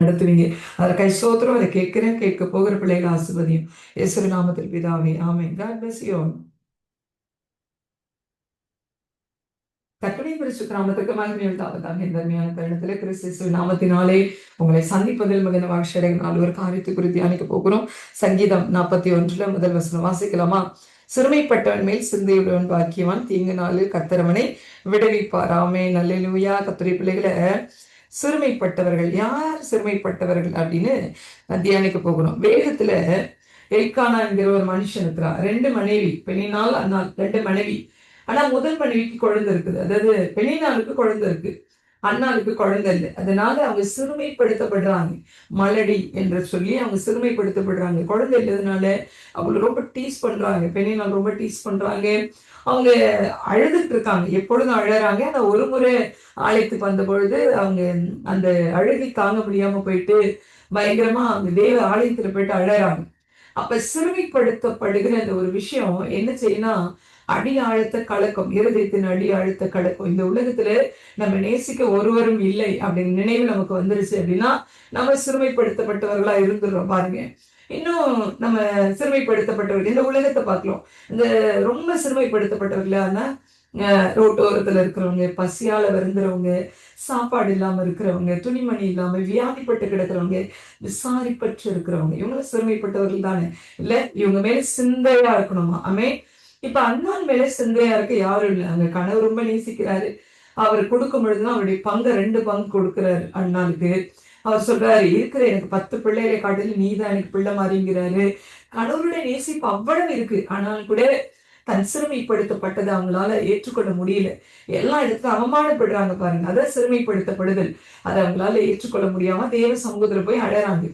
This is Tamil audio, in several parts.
நடத்துவீங்க. அதை கை சோத்திரம் அதை கேட்கிறேன் கேட்க போகிற பிள்ளைகள் ஆசிர்வதியும். இயேசு நாமத்தில் பிதாவே ஆமே காட் பிளஸ் யூ கட்டுரை பிரிச்சு கிராமத்திற்கு மகிமை உண்டாவதாக இந்த அருமையான தருணத்துல கிறிஸ்து நாமத்தினாலே உங்களை சந்திப்பதில் மிகுந்த வாழ்ச்சி நாலு ஒரு காரியத்தை குறித்து அணைக்க போகிறோம். சங்கீதம் நாற்பத்தி ஒன்றுல முதல் வசனம் வாசிக்கலாமா? சிறுமைப்பட்டவன் மேல் சிந்தையுடன் பாக்கியவான். தீங்கு நாளில் கத்தரவனை விடுவிப்பாராமே நல்லூயா கத்துரை பிள்ளைகளை சிறுமைப்பட்டவர்கள் யார் சிறுமைப்பட்டவர்கள் அப்படின்னு தியானிக்க போகணும். வேகத்துல எல்கானா என்கிற ஒரு மனுஷன் இருக்கிறான். ரெண்டு மனைவி பெண்ணினால் அண்ணா ரெண்டு மனைவி. ஆனா முதல் மனைவிக்கு குழந்தை இருக்குது. அதாவது பெண்ணினாளுக்கு குழந்தை இருக்கு. அண்ணாளுக்கு குழந்தை இல்லை. அதனால அவங்க சிறுமைப்படுத்தப்படுறாங்க. மலடி என்று சொல்லி அவங்க சிறுமைப்படுத்தப்படுறாங்க. குழந்தை இல்லாதனால அவங்களை ரொம்ப டீஸ் பண்றாங்க. பெண்ணினால் ரொம்ப டீஸ் பண்றாங்க. அவங்க அழுதுட்டு இருக்காங்க. எப்பொழுதும் அழறாங்க. அந்த ஒரு முறை ஆலயத்துக்கு வந்த பொழுது அவங்க அந்த அழுகி தாங்க முடியாம போயிட்டு பயங்கரமா அவங்க தேவ ஆலயத்துல போயிட்டு அழறாங்க. அப்ப சிறுமைப்படுத்தப்படுகிற அந்த ஒரு விஷயம் என்ன செய்யணும் அடி ஆழத்த கலக்கம் இருதயத்தின் அடி ஆழத்த கலக்கம். இந்த உலகத்துல நம்ம நேசிக்க ஒருவரும் இல்லை அப்படின்னு நினைவு நமக்கு வந்துருச்சு அப்படின்னா நம்ம சிறுமைப்படுத்தப்பட்டவர்களா இருந்துடுறோம் பாருங்க. இன்னும் நம்ம சிறுமைப்படுத்தப்பட்டவர்கள் இந்த உலகத்தை பார்க்கலாம். இந்த ரொம்ப சிறுமைப்படுத்தப்பட்டவர்களான ரோட்டோரத்துல இருக்கிறவங்க பசியால வருந்துறவங்க சாப்பாடு இல்லாம இருக்கிறவங்க துணிமணி இல்லாம வியாதிப்பட்டு கிடக்கிறவங்க விசாரிப்பற்று இருக்கிறவங்க இவங்க சிறுமைப்பட்டவர்கள் தானே. இல்ல இவங்க மேல சிந்தையா இருக்கணுமா? அமே இப்ப அண்ணான் மேல சிந்தையா இருக்க யாரும் இல்லை. அங்க கனவு ரொம்ப நேசிக்கிறாரு. அவர் கொடுக்கும் பொழுதுதான் அவருடைய பங்கு ரெண்டு பங்கு கொடுக்குறாரு அண்ணாளுக்கு அவர் சொல்றாரு இருக்கிற எனக்கு பத்து பிள்ளைகளை காட்டிலும் நீதான் எனக்கு பிள்ளை மாதிரிங்கிறாரு. கடவுளுடைய நேசிப்பு அவ்வளவு இருக்கு. ஆனால் கூட தன் சிறுமைப்படுத்தப்பட்டதை அவங்களால ஏற்றுக்கொள்ள முடியல. எல்லா இடத்துல அவமானப்படுறாங்க பாருங்க. அதை சிறுமைப்படுத்தப்படுதல். அதை அவங்களால ஏற்றுக்கொள்ள முடியாம தேவ சமூகத்துல போய் அழறாங்க.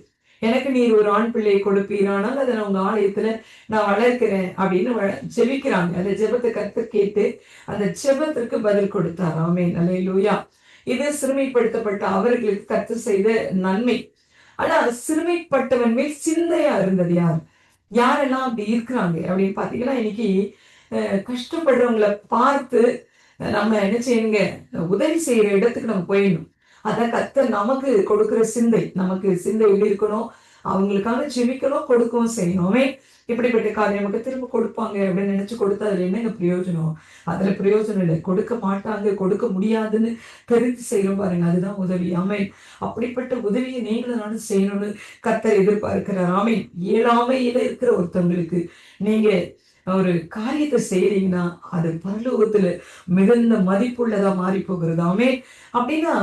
எனக்கு நீர் ஒரு ஆண் பிள்ளையை கொடுப்பீரானால் அதை நான் உங்க ஆலயத்துல நான் வளர்க்கிறேன் அப்படின்னு ஜெபிக்கிறாங்க. அந்த ஜெபத்தை கத்து கேட்டு அந்த ஜெபத்திற்கு பதில் கொடுத்தார். ஆமே நல்ல லூயா இது சிறுமைப்படுத்தப்பட்ட அவர்களுக்கு கத்து செய்த நன்மை. ஆனா சிறுமைப்பட்டவன் மேல் சிந்தையா இருந்தது யார்? யாரெல்லாம் அப்படி இருக்கிறாங்க? அப்படின்னு பாத்தீங்கன்னா இன்னைக்கு கஷ்டப்படுறவங்களை பார்த்து நம்ம என்ன செய்யணுங்க? உதவி செய்யற இடத்துக்கு நம்ம போயிடணும். அதான் கத்த நமக்கு கொடுக்குற சிந்தை நமக்கு சிந்தை எப்படி இருக்கணும். அவங்களுக்காக ஜெபிக்கணும் கொடுக்கவும் செய்யணுமே. இப்படிப்பட்ட காரியம் நமக்கு திரும்ப கொடுப்பாங்க அப்படின்னு நினைச்சு கொடுத்தா அதுல என்னங்க பிரயோஜனம்? அதுல பிரயோஜனம் இல்லை. கொடுக்க மாட்டாங்க கொடுக்க முடியாதுன்னு தெரிஞ்சு செய்யறோம் பாருங்க. அதுதான் உதவி. ஆமை அப்படிப்பட்ட உதவியை நீங்களும் நானும் செய்யணும்னு கத்தர் எதிர்பார்க்கிறார். ஆமை இயலாமையில இருக்கிற ஒருத்தவங்களுக்கு நீங்க ஒரு காரியத்தை செய்யறீங்கன்னா அது பரலோகத்துல மிகுந்த மதிப்புள்ளதா மாறி போகிறதாமே அப்படின்னா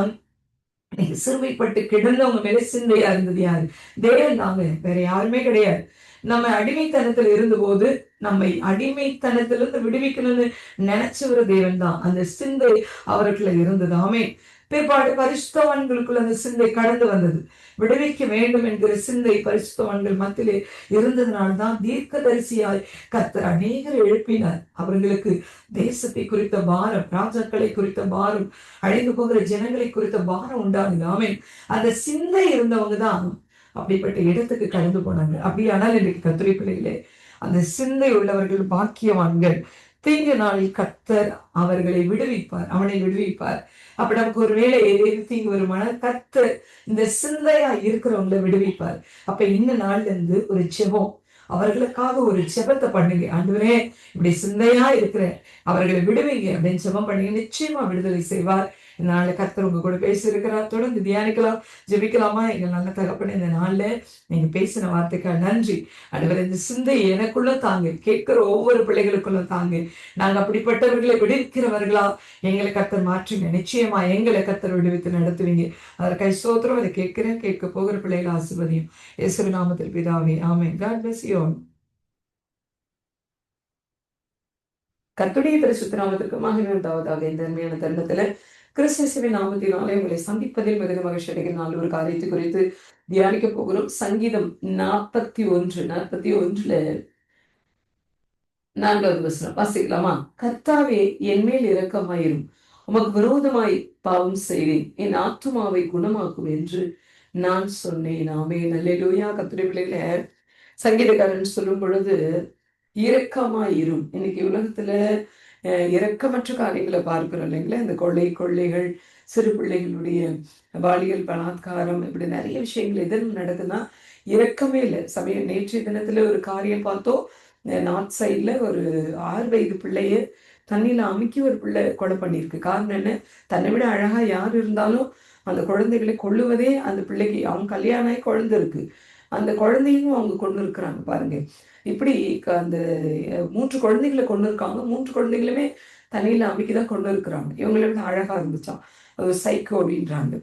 சிறுமைப்பட்டு கிடந்தவங்க மேல சிந்தையா இருந்தது யாரு? தேவன் தாங்க. வேற யாருமே கிடையாது. நம்ம அடிமைத்தனத்துல இருந்தபோது நம்மை அடிமைத்தனத்திலிருந்து விடுவிக்கணும்னு நினைச்சவர் தேவன் தான். அந்த சிந்தை அவர்களை இருந்ததாமே பிற்பாடு பரிசுத்தவான்களுக்குள்ள அந்த சிந்தை கடந்து வந்தது. விடுவிக்க வேண்டும் என்கிற சிந்தை பரிசுத்தவான்கள் மத்தியிலே இருந்ததுனால்தான் தீர்க்கதரிசியாய் கத்தர் அநேகர் எழுப்பினார். அவர்களுக்கு தேசத்தை குறித்த பாரம் ராஜாக்களை குறித்த பாரம் அழிந்து போகிற ஜனங்களை குறித்த பாரம் உண்டாகுது. அந்த சிந்தை இருந்தவங்க தான் அப்படிப்பட்ட இடத்துக்கு கடந்து போனாங்க. அப்படியானால் இன்றைக்கு கத்துரை பிள்ளைகளே அந்த சிந்தை உள்ளவர்கள் பாக்கியவான்கள். தீங்கு நாளில் கத்தர் அவர்களை விடுவிப்பார் அவனை விடுவிப்பார். அப்ப நமக்கு ஒரு வேலை தீங்கு வருமானால் கத்தர் இந்த சிந்தையா இருக்கிறவங்களை விடுவிப்பார். அப்ப இந்த நாள்ல இருந்து ஒரு செபம் அவர்களுக்காக ஒரு ஜெபத்தை பண்ணுங்க. ஆண்டுவரே இப்படி சிந்தையா இருக்கிற அவர்களை விடுவீங்க அப்படின்னு ஜெபம் பண்ணுங்க. நிச்சயமா விடுதலை செய்வார். நாளில் கர்த்தர் உங்க கூட பேசியிருக்கிறார். தொடர்ந்து தியானிக்கலாம் ஜெபிக்கலாமா? எங்க நல்ல தகப்பன இந்த நாள்ல நீங்க பேசின வார்த்தைக்காக நன்றி. அடுவர் இந்த சிந்தை எனக்குள்ள தாங்க. கேட்கிற ஒவ்வொரு பிள்ளைகளுக்குள்ள தாங்க. நாங்க அப்படிப்பட்டவர்களை விடுவிக்கிறவர்களா? எங்களை கத்தர் மாற்றுங்க. நிச்சயமா எங்களை கத்தர் விடுவித்து நடத்துவீங்க. அதற்கை சோத்திரம் அதை கேட்கிறேன். கேட்க போகிற பிள்ளைகள் ஆசிர்வதியும். இயேசு நாமத்தில் பிதாவே ஆமே காட் பிளஸ் யூ கத்துடைய பரிசுத்த நாமத்திற்கு மகிழ்ந்தாவதாக இந்த அருமையான தருணத்துல கிறிஸ்துவின் நாமத்தினாலே உங்களை சந்திப்பதில் மிகுந்த மகிழ்ச்சி அடைகிற நாள் ஒரு காரியத்தை குறித்து தியானிக்க போகிறோம். சங்கீதம் நாற்பத்தி ஒன்று நாற்பத்தி ஒன்றுல நான்காவது வசனம். வாசிக்கலாமா? கர்த்தாவே என் மேல் இரக்கமாயிரும். உமக்கு விரோதமாய் பாவம் செய்தேன் என் ஆத்துமாவை குணமாக்கும் என்று நான் சொன்னேன். ஆமே நல்ல கத்திரி பிள்ளைகள சங்கீதக்காரன் சொல்லும் பொழுது இரக்கமாயிரும். இன்னைக்கு உலகத்துல அஹ் இரக்கமற்ற காரியங்களை பார்க்கிறோம் இல்லைங்களா? இந்த கொள்ளை கொள்ளைகள் சிறு பிள்ளைகளுடைய பாலியல் பலாத்காரம் இப்படி நிறைய விஷயங்கள் எதில் நடக்குதுன்னா இறக்கமே இல்லை. சமய நேற்றைய தினத்துல ஒரு காரியம் பார்த்தோம். நார்த் சைடில் ஒரு ஆறு வயது பிள்ளைய தண்ணியில் அமுக்கி ஒரு பிள்ளை கொலை பண்ணியிருக்கு. காரணம் என்ன? தன்னை விட அழகா யார் இருந்தாலும் அந்த குழந்தைகளை கொள்ளுவதே அந்த பிள்ளைக்கு அவங்க கல்யாணம் ஆகி குழந்தை இருக்கு. அந்த குழந்தையும் அவங்க கொண்டு இருக்கிறாங்க பாருங்க. இப்படி அந்த மூன்று குழந்தைகளை கொண்டு இருக்காங்க மூன்று குழந்தைகளுமே தண்ணியில் அமுக்கி தான் கொண்டு இருக்கிறாங்க இவங்களை விட அழகா இருந்துச்சான் சைக்கோ அப்படின்றாங்க.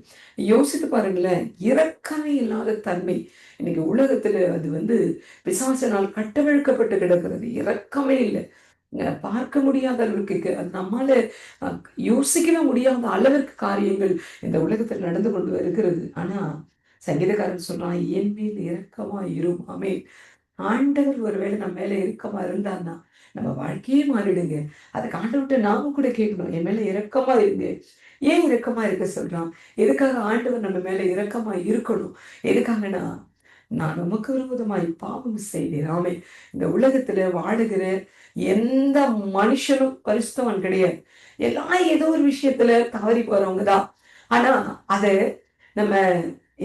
யோசித்து பாருங்களேன் இறக்கமே இல்லாத தன்மை. இன்னைக்கு உலகத்துல அது வந்து பிசாசனால் கட்டவிழ்க்கப்பட்டு கிடக்கிறது. இறக்கமே இல்லை. பார்க்க முடியாத அளவுக்கு நம்மால அஹ், யோசிக்கவே முடியாத அளவிற்கு காரியங்கள் இந்த உலகத்தில் நடந்து கொண்டு வருகிறது ஆனா சங்கீதக்காரன் சொல்றான் என் மேல் இரக்கமா இருமாமே ஆண்டவர் ஒருவேளை நம்ம மேல இறக்கமா இருந்தான்னா நம்ம வாழ்க்கையே மாறிடுங்க. அதுக்கு ஆண்டவர்கிட்ட நாம கூட கேட்கணும் என் மேல இறக்கமா இருங்க. ஏன் இறக்கமா இருக்க சொல்றான்? எதுக்காக ஆண்டவர் நம்ம மேல இறக்கமா இருக்கணும்? எதுக்காகனா நான் உமக்கு விரோதமாய் பாவம் செய்தேன் ஆமே இந்த உலகத்துல வாழுகிற எந்த மனுஷனும் பரிசுத்தவன் கிடையாது. எல்லாம் ஏதோ ஒரு விஷயத்துல தவறி போறவங்க தான். ஆனா அத நம்ம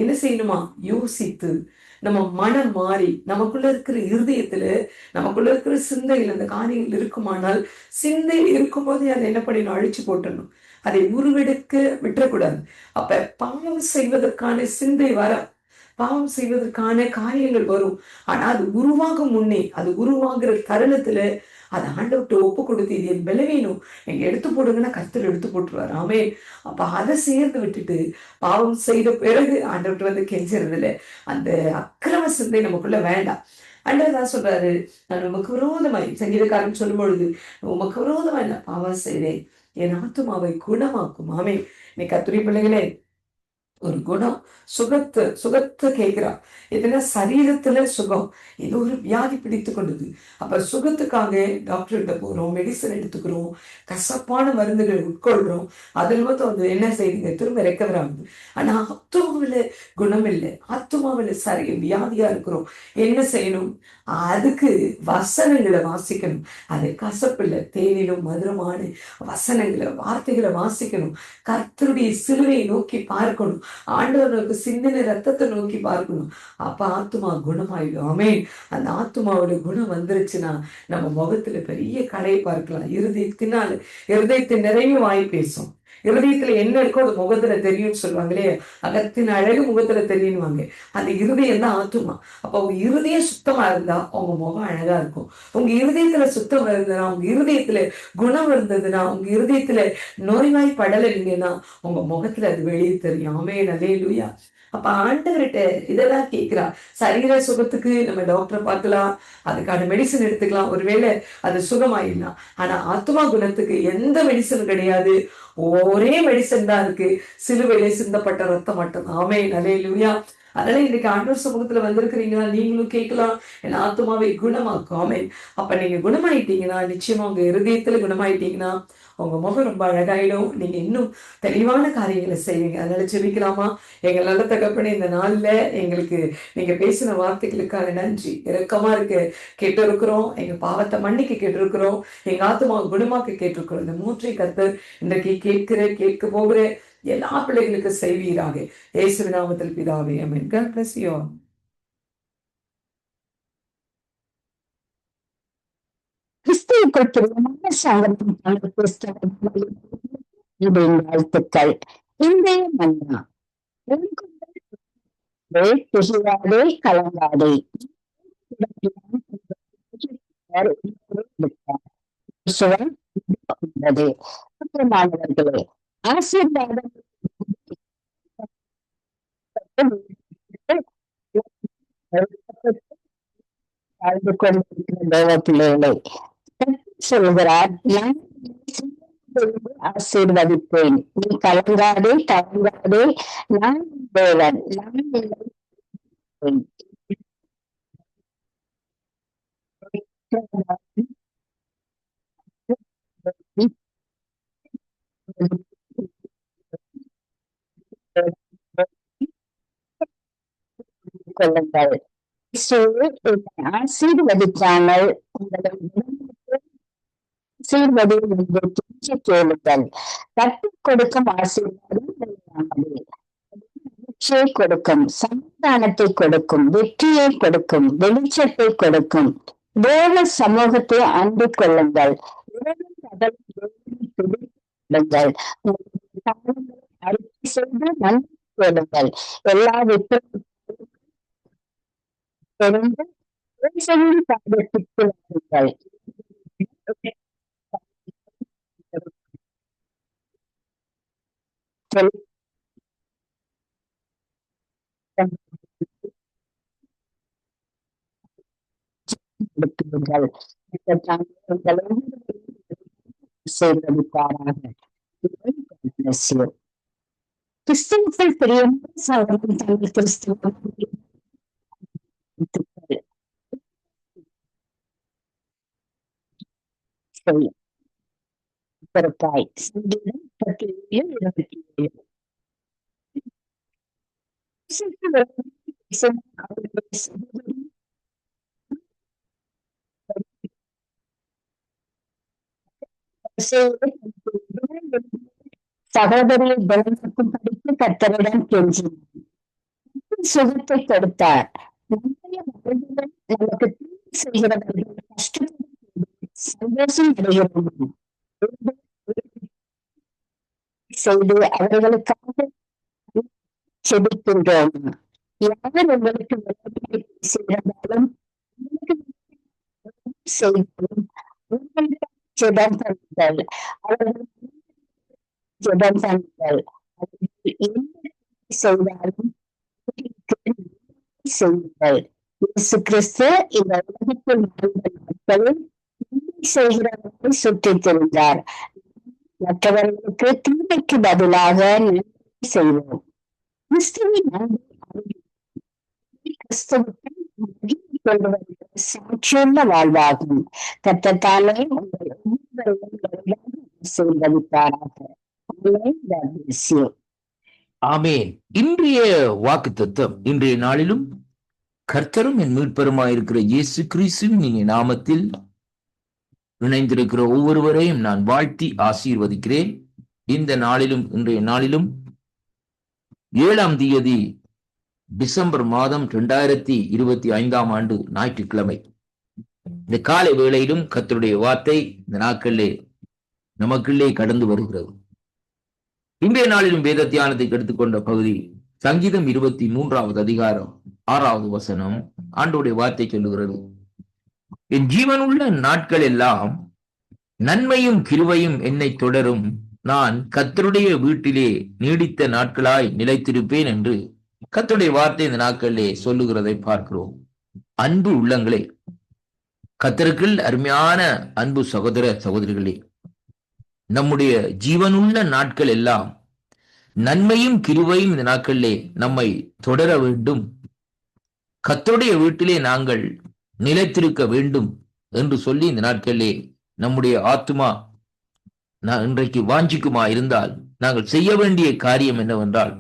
என்ன செய்யணுமா? யோசித்து நம்ம மனம் மாறி நமக்குள்ள இருக்கிற இருதயத்துல நமக்குள்ள இருக்கிற சிந்தையில் அந்த காரியங்கள் இருக்குமானால் சிந்தையில் இருக்கும்போதே அதை என்ன பண்ணணும்? அழிச்சு போட்டணும் அதை உருவெடுக்க விட்டுறக்கூடாது. அப்ப பாவம் செய்வதற்கான சிந்தை வர பாவம் செய்வதற்கான காரியங்கள் வரும். ஆனா அது உருவாகும் முன்னே அது உருவாகிற தருணத்துல அதை ஆண்டவர்கிட்ட ஒப்பு கொடுத்து இது என் பலவீனம் நீங்க எடுத்து போடுங்கன்னா கர்த்தர் எடுத்து போட்டுருவார். ஆமே அப்ப அதை சேர்ந்து விட்டுட்டு பாவம் செய்த பிறகு ஆண்டவர்கிட்ட வந்து கெஞ்சுறது அந்த அக்கிரம சிந்தை நமக்குள்ள வேண்டாம். அண்டர் தான் சொல்றாரு நான் உமக்கு விரோதமாய் சங்கீதக்காரன் சொல்லும் பொழுது உமக்கு விரோதமாய் நான் பாவம் செய்தேன். என் ஆத்துமாவை குணமாக்கும். ஆமே நீ கத்துரி பிள்ளைகளே ஒரு குணம் சுகத்து சுகத்தை கேட்கிறா எதுனா சரீரத்துல சுகம். இது ஒரு வியாதி பிடித்து கொண்டது. அப்ப சுகத்துக்காக டாக்டர்கிட்ட போறோம் மெடிசன் எடுத்துக்கிறோம் கசப்பான மருந்துகள் உட்கொள்றோம். அதில் வந்து வந்து என்ன செய்யுங்க திரும்ப ரெக்கவர் ஆகுது. ஆனா ஆத்மாவில குணம் இல்லை. ஆத்துமாவில சரி வியாதியா இருக்கிறோம். என்ன செய்யணும்? அதுக்கு வசனங்களை வாசிக்கணும். அது கசப்பில்ல தேனிலும் மதுரமான வசனங்களை வார்த்தைகளை வாசிக்கணும். கர்த்தருடைய சிலுவையை நோக்கி பார்க்கணும். ஆண்டவனுக்கு சிந்தனை ரத்தத்தை நோக்கி பார்க்கணும். அப்ப ஆத்துமா குணமாயிடும். ஆமென். அந்த ஆத்துமாவோட குணம் வந்துருச்சுன்னா நம்ம முகத்துல பெரிய கடையை பார்க்கலாம். இருதயத்தினால் இருதயத்தை நிறைய வாய் பேசும். இருதயத்துல என்ன இருக்கோ அது முகத்துல தெரியும்னு சொல்லுவாங்களே அகத்தின் அழகு முகத்துல தெரியுவாங்க அந்த இருதயம் தான் ஆத்துமா. அப்ப உங்க இருதயம் சுத்தமா இருந்தா உங்க முகம் அழகா இருக்கும். உங்க இருதயத்துல சுத்தம் இருந்ததுன்னா உங்க இருதயத்துல குணம் இருந்ததுன்னா உங்க இருதயத்துல நோய்வாய் படல படலைங்கன்னா உங்க முகத்துல அது வெளியே தெரியும். ஆமே நலே லூயா அப்ப ஆண்டவர்கிட்ட இதெல்லாம் கேட்கிறா சரீர சுகத்துக்கு நம்ம டாக்டரை பார்க்கலாம். அதுக்கான மெடிசன் எடுத்துக்கலாம். ஒருவேளை அது சுகமாயிடலாம் ஆனா ஆத்மா குணத்துக்கு எந்த மெடிசன் கிடையாது. ஒரே மெடிசன் தான் இருக்கு. சிலுவையிலே சிந்தப்பட்ட ரத்தம் மட்டும். ஆமே நலே லூயா அதனால இன்னைக்கு ஆண்டவர் சமூகத்துல வந்திருக்கிறீங்களா நீங்களும் கேட்கலாம். என் ஆத்மாவை குணமாக்கும். ஆமே அப்ப நீங்க குணமாயிட்டீங்கன்னா நிச்சயமா உங்க இருதயத்துல குணமாயிட்டீங்கன்னா உங்க முகம் ரொம்ப அழகாயிடும். நீங்க இன்னும் தெளிவான காரியங்களை செய்வீங்க. அதனால ஜெபிக்கலாமா? எங்க நல்ல தகப்பனே இந்த நாள்ல எங்களுக்கு நீங்க பேசின வார்த்தைகளுக்கான நன்றி. இரக்கமா இருக்க. கேட்டிருக்கிறோம். எங்க பாவத்தை மன்னிக்க கேட்டிருக்கிறோம். எங்க ஆத்மா குணமாக்க கேட்டிருக்கிறோம். இந்த மூன்றை கத்தர் இன்றைக்கு கேட்கிற கேட்க போகிற எல்லா பிள்ளைகளுக்கு செய்வீராக. இயேசு நாமத்தில் பிதாவே அமேன் God bless கிறிஸ்துவுக்குள் பிரியமான வாழ்த்துக்கள். இன்றைய மன்னா கலங்காதே. மாணவர்களே ஆசீர்வாதம் வாழ்ந்து கொண்டிருக்கிற தேவ பிள்ளைகளை சொல்கிறார் நான் ஆசீர்வதிப்பேன் நீ கலங்காதே கலங்காதே நான் தேவன் நான் உன்னை கொள்ளுங்கள். உங்களை என்று துணிச்சு கேளுங்கள். கொடுக்கும் ஆசீர்வாதம் கொடுக்கும் சமாதானத்தை கொடுக்கும் வெற்றியை கொடுக்கும் வெளிச்சத்தை கொடுக்கும். தேவ சமூகத்தை அன்பு கொள்ளுங்கள். அறிக்கை செய்து நன்றி கொள்ளுங்கள் எல்லா வெற்றி அறிக்கை செய்து நன்றி கேளுங்கள் எல்லா வித்தமும் தெரிந்து இயேசுவின் பாதத்துக்கு வாருங்கள் கொடுப்பீர்கள் இந்த தாங்கள் உங்களை ஆசீர்வதிப்பாராக. God bless you. கிறிஸ்துவுக்குள் பிரியமான சகோதரன் தங்கள் கிறிஸ்துவ வாழ்த்துக்கள். சரி. பிறப்பாய் சங்கீதம் முப்பத்தி ஏழு இருபத்தி ஏழு அவர்களுடைய சகோதரி சகோதரியை பலனுக்கும் படித்து கத்தரிடம் கெஞ்சினார் சுகத்தை கொடுத்தார் நம்முடைய மருந்துகள் நமக்கு தீங்கு செய்கிறவர்கள் கஷ்டப்படும் சந்தோஷம் அடைகிறோம் செய்து அவர்களுக்காக செபிக்கின்றோம் யார் உங்களுக்கு விரோதத்தை செய்திருந்தாலும் உங்களுக்கு செய்தாலும் உங்களுக்கு ஜெபம் பண்ணுங்கள் அவர்கள் ஜெபம் பண்ணுங்கள் அவர்கள் என்ன செய்தாலும் செய்யுங்கள் இயேசு கிறிஸ்து இந்த உலகத்தில் வாழ்ந்த நாட்களில் நன்மை செய்கிறவர்களை சுற்றித் திரிந்தார் மற்றவர்களுக்கு தீமைக்கு பதிலாக நன்மை செய்வோம் கிறிஸ்துவின் அன்பை அறிவிப்பது கிறிஸ்துவுக்குள் மகிமை கொள்வதற்கு சாட்சியுள்ள வாழ்வாகும் கத்தத்தாலே உங்கள் ஒவ்வொருவரையும் நிறைவாக ஆசீர்வதிப்பாராக Amen. God bless you. ஆமேன் இன்றைய வாக்கு தத்துவம் இன்றைய நாளிலும் கர்த்தரும் என் மீட்பருமாயிருக்கிற இயேசு கிறிஸ்துவின் நாமத்தில் இணைந்திருக்கிற ஒவ்வொருவரையும் நான் வாழ்த்தி ஆசீர்வதிக்கிறேன். இந்த நாளிலும் இன்றைய நாளிலும் ஏழாம் தேதி டிசம்பர் மாதம் இரண்டாயிரத்தி இருபத்தி ஐந்தாம் ஆண்டு ஞாயிற்றுக்கிழமை. இந்த காலை வேளையிலும் கர்த்தருடைய வார்த்தை இந்த நாட்களிலே நமக்குள்ளே கடந்து வருகிறது. இன்றைய நாளிலும் வேத தியானத்தை எடுத்துக்கொண்ட பகுதி சங்கீதம் இருபத்தி மூன்றாவது அதிகாரம் ஆறாவது வசனம் ஆண்டோடைய வார்த்தை சொல்லுகிறது. என் ஜீவனுள்ள நாட்கள் எல்லாம் நன்மையும் கிருவையும் என்னை தொடரும். நான் கத்தருடைய வீட்டிலே நீடித்த நாட்களாய் நிலைத்திருப்பேன் என்று கத்தருடைய வார்த்தை இந்த நாட்களிலே சொல்லுகிறதை பார்க்கிறோம். அன்பு உள்ளங்களே கத்தருக்குள் அருமையான அன்பு சகோதர சகோதரிகளே நம்முடைய ஜீவனுள்ள நாட்கள் எல்லாம் நன்மையும் கிருவையும் இந்த நாட்களிலே நம்மை தொடர வேண்டும். கத்தருடைய வீட்டிலே நாங்கள் நிலைத்திருக்க வேண்டும் என்று சொல்லி இந்த நாட்களிலே நம்முடைய ஆத்மா நான் இன்றைக்கு வாஞ்சிக்குமா இருந்தால் நாங்கள் செய்ய வேண்டிய காரியம் என்னவென்றால்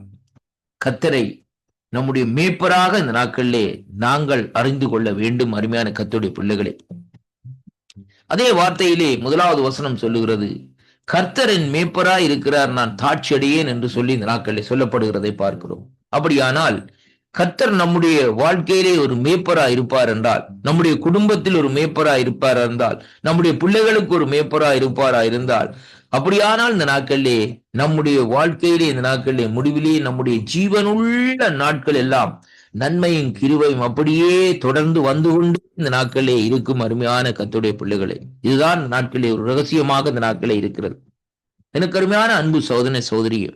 கத்தரை நம்முடைய மேப்பராக இந்த நாட்களிலே நாங்கள் அறிந்து கொள்ள வேண்டும் அருமையான கத்தருடைய பிள்ளைகளே. அதே வார்த்தையிலே முதலாவது வசனம் சொல்லுகிறது. கர்த்தரின் மேய்ப்பராய் இருக்கிறார் நான் தாட்சியடையேன் என்று சொல்லி இந்த நாட்களில் சொல்லப்படுகிறதை பார்க்கிறோம். அப்படியானால் கர்த்தர் நம்முடைய வாழ்க்கையிலே ஒரு மேய்ப்பராய் இருப்பார் என்றால் நம்முடைய குடும்பத்தில் ஒரு மேய்ப்பராய் இருப்பார் என்றால் நம்முடைய பிள்ளைகளுக்கு ஒரு மேய்ப்பராய் இருப்பாரா இருந்தால் அப்படியானால் இந்த நாட்களிலே நம்முடைய வாழ்க்கையிலே இந்த நாட்களிலே முடிவிலே நம்முடைய ஜீவனுள்ள நாட்கள் எல்லாம் நன்மையும் கிருவையும் அப்படியே தொடர்ந்து வந்து கொண்டு இந்த நாட்களே இருக்கும் அருமையான கத்துடைய பிள்ளைகளே. இதுதான் நாட்களே ஒரு ரகசியமாக இந்த நாட்களே இருக்கிறது. எனக்கு அருமையான அன்பு சோதனை சோதரிகள்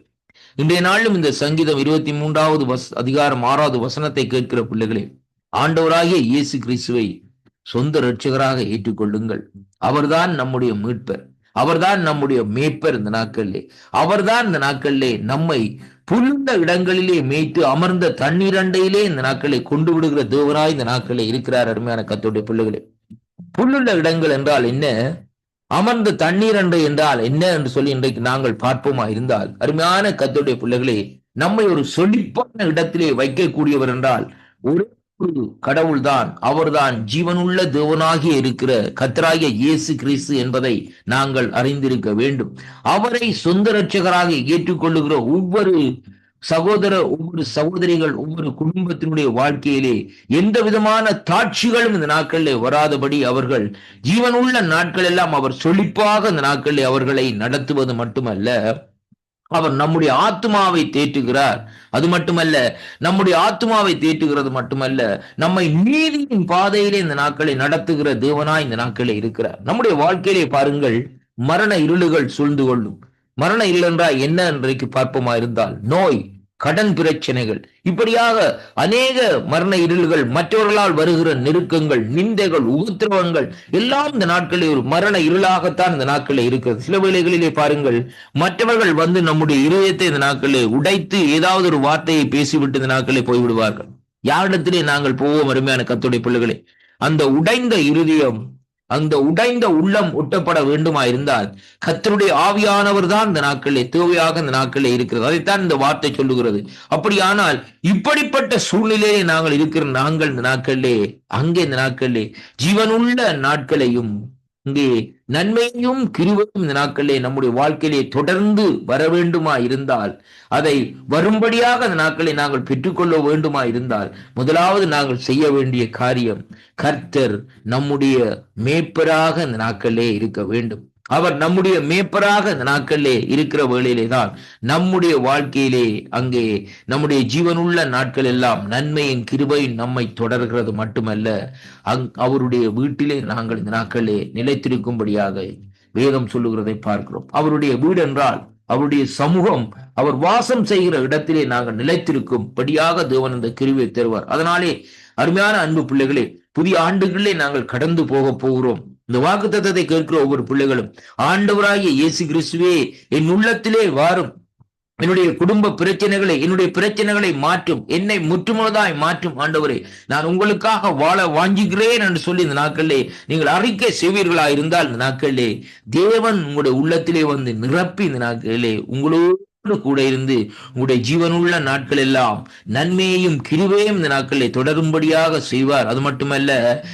இன்றைய நாளிலும் இந்த சங்கீதம் இருபத்தி மூன்றாவது வஸ் அதிகாரம் ஆறாவது வசனத்தை கேட்கிற பிள்ளைகளே ஆண்டவராகிய இயேசு கிறிஸ்துவை சொந்த ரட்சகராக ஏற்றுக்கொள்ளுங்கள். அவர்தான் நம்முடைய மீட்பர். அவர்தான் நம்முடைய மேய்ப்பர் இந்த நாட்களிலே. அவர்தான் இந்த நாட்களிலே நம்மை புல்லுண்ட இடங்களிலே மேய்த்து அமர்ந்த தண்ணீர் அண்டையிலே இந்த நாட்களை கொண்டு விடுகிற தேவனாய் இந்த நாட்களே இருக்கிறார் அருமையான கத்தோடைய பிள்ளைகளே. புல்லுள்ள இடங்கள் என்றால் என்ன? அமர்ந்த தண்ணீர் அண்டை என்றால் என்ன என்று சொல்லி இன்றைக்கு நாங்கள் பார்ப்போமா இருந்தால் அருமையான கத்தோடைய பிள்ளைகளே நம்மை ஒரு சொலிப்பான இடத்திலே வைக்கக்கூடியவர் என்றால் ஒரே ஒரு கடவுள்தான் அவர்தான் ஜீவனுள்ள தேவனாகிய இருக்கிற கத்தராகிய இயேசு கிறிஸ்து என்பதை நாங்கள் அறிந்திருக்க வேண்டும். அவரை சொந்த ரட்சகராக ஏற்றுக்கொள்ளுகிற ஒவ்வொரு சகோதர ஒவ்வொரு சகோதரிகள் ஒவ்வொரு குடும்பத்தினுடைய வாழ்க்கையிலே எந்த விதமான தாட்சிகளும் இந்த நாட்களிலே வராதபடி அவர்கள் ஜீவனுள்ள நாட்கள் எல்லாம் அவர் சொலிப்பாக இந்த நாட்களில் அவர்களை நடத்துவது மட்டுமல்ல அவர் நம்முடைய ஆத்மாவை தேற்றுகிறார். அது மட்டுமல்ல நம்முடைய ஆத்மாவை தேற்றுகிறது மட்டுமல்ல நம்மை நீதியின் பாதையிலே இந்த நாட்களை நடத்துகிற தேவனாய் இந்த நாட்களே இருக்கிறார். நம்முடைய வாழ்க்கையிலே பாருங்கள் மரண இருளுகள் சூழ்ந்து கொள்ளும். மரண இருள் என்றால் என்ன இன்றைக்கு பார்ப்போமா இருந்தால் நோய். கடன் பிரச்சனைகள். இப்படியாக அநேக மரண இருள்கள் மற்றவர்களால் வருகிற நெருக்கங்கள் நிந்தைகள் உபத்திரவங்கள் எல்லாம் இந்த நாட்களில் ஒரு மரண இருளாகத்தான் இந்த நாட்களில் இருக்கிறது. சில வேளைகளிலே பாருங்கள் மற்றவர்கள் வந்து நம்முடைய இருதயத்தை இந்த நாட்களில் உடைத்து ஏதாவது ஒரு வார்த்தையை பேசிவிட்டு இந்த நாட்களில் போய்விடுவார்கள். யாரிடத்திலே நாங்கள் போவோம் அருமையான கத்துடைய பிள்ளைகளே. அந்த உடைந்த இருதயம் அந்த உடைந்த உள்ளம் ஒட்டப்பட வேண்டுமா இருந்தால் கத்தருடைய ஆவியானவர் தான் இந்த நாட்களிலே தேவையாக இந்த நாட்களிலே இருக்கிறது. அதைத்தான் இந்த வார்த்தை சொல்லுகிறது. அப்படியானால் இப்படிப்பட்ட சூழ்நிலையிலே நாங்கள் இருக்கிற நாங்கள் இந்த நாட்களிலே அங்கே இந்த நாட்களிலே ஜீவனுள்ள நாட்களையும் இங்கே நன்மையும் கிருவையும் இந்த நாட்களிலே நம்முடைய வாழ்க்கையிலே தொடர்ந்து வர வேண்டுமா இருந்தால் அதை வரும்படியாக அந்த நாட்களை நாங்கள் பெற்றுக்கொள்ள வேண்டுமா இருந்தால் முதலாவது நாங்கள் செய்ய வேண்டிய காரியம் கர்த்தர் நம்முடைய மேய்ப்பராக இந்த நாட்களிலே இருக்க வேண்டும். அவர் நம்முடைய மேப்பராக இந்த நாட்களிலே இருக்கிற வேளையிலே தான் நம்முடைய வாழ்க்கையிலே அங்கே நம்முடைய ஜீவனுள்ள நாட்கள் எல்லாம் நன்மையின் கிருபையும் நம்மை தொடர்கிறது மட்டுமல்ல அங் அவருடைய வீட்டிலே நாங்கள் இந்த நாட்களிலே நிலைத்திருக்கும்படியாக வேதம் சொல்லுகிறதை பார்க்கிறோம். அவருடைய வீடு என்றால் அவருடைய சமூகம் அவர் வாசம் செய்கிற இடத்திலே நாங்கள் நிலைத்திருக்கும்படியாக தேவன் இந்த கிருவியை தருவார். அதனாலே அருமையான அன்பு பிள்ளைகளே புதிய ஆண்டுகளிலே நாங்கள் கடந்து போக போகிறோம். இந்த வாக்கு தத்தத்தை கேட்கிற ஒவ்வொரு பிள்ளைகளும் ஆண்டவராகிய இயேசு கிறிஸ்துவே என் உள்ளத்திலே வாரும். என்னுடைய குடும்ப பிரச்சனைகளை என்னுடைய பிரச்சனைகளை மாற்றும். என்னை முற்றுமுழுதாய் மாற்றும் ஆண்டவரே. நான் உங்களுக்காக வாழ வாஞ்சுகிறேன் என்று சொல்லி இந்த நாட்களிலே நீங்கள் அறிக்கை செய்வீர்களா இருந்தால் இந்த நாட்களிலே தேவன் உங்களுடைய உள்ளத்திலே வந்து நிரப்பி இந்த நாட்களிலே உங்களோடு கூட இருந்து உங்களுடைய ஜீவனுள்ள நாட்கள் எல்லாம் நன்மையையும் கிருவையும் இந்த நாட்களை தொடரும்படியாக செய்வார். அது மட்டுமல்ல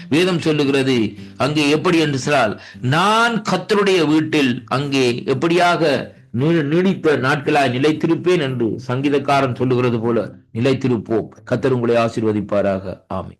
வேதம் சொல்லுகிறது அங்கே எப்படி என்று சொன்னால் நான் கத்தருடைய வீட்டில் அங்கே எப்படியாக நீடித்த நாட்களாய் நிலைத்திருப்பேன் என்று சங்கீதக்காரன் சொல்லுகிறது போல நிலைத்திருப்போம். கத்தர் உங்களை ஆசீர்வதிப்பாராக. ஆமை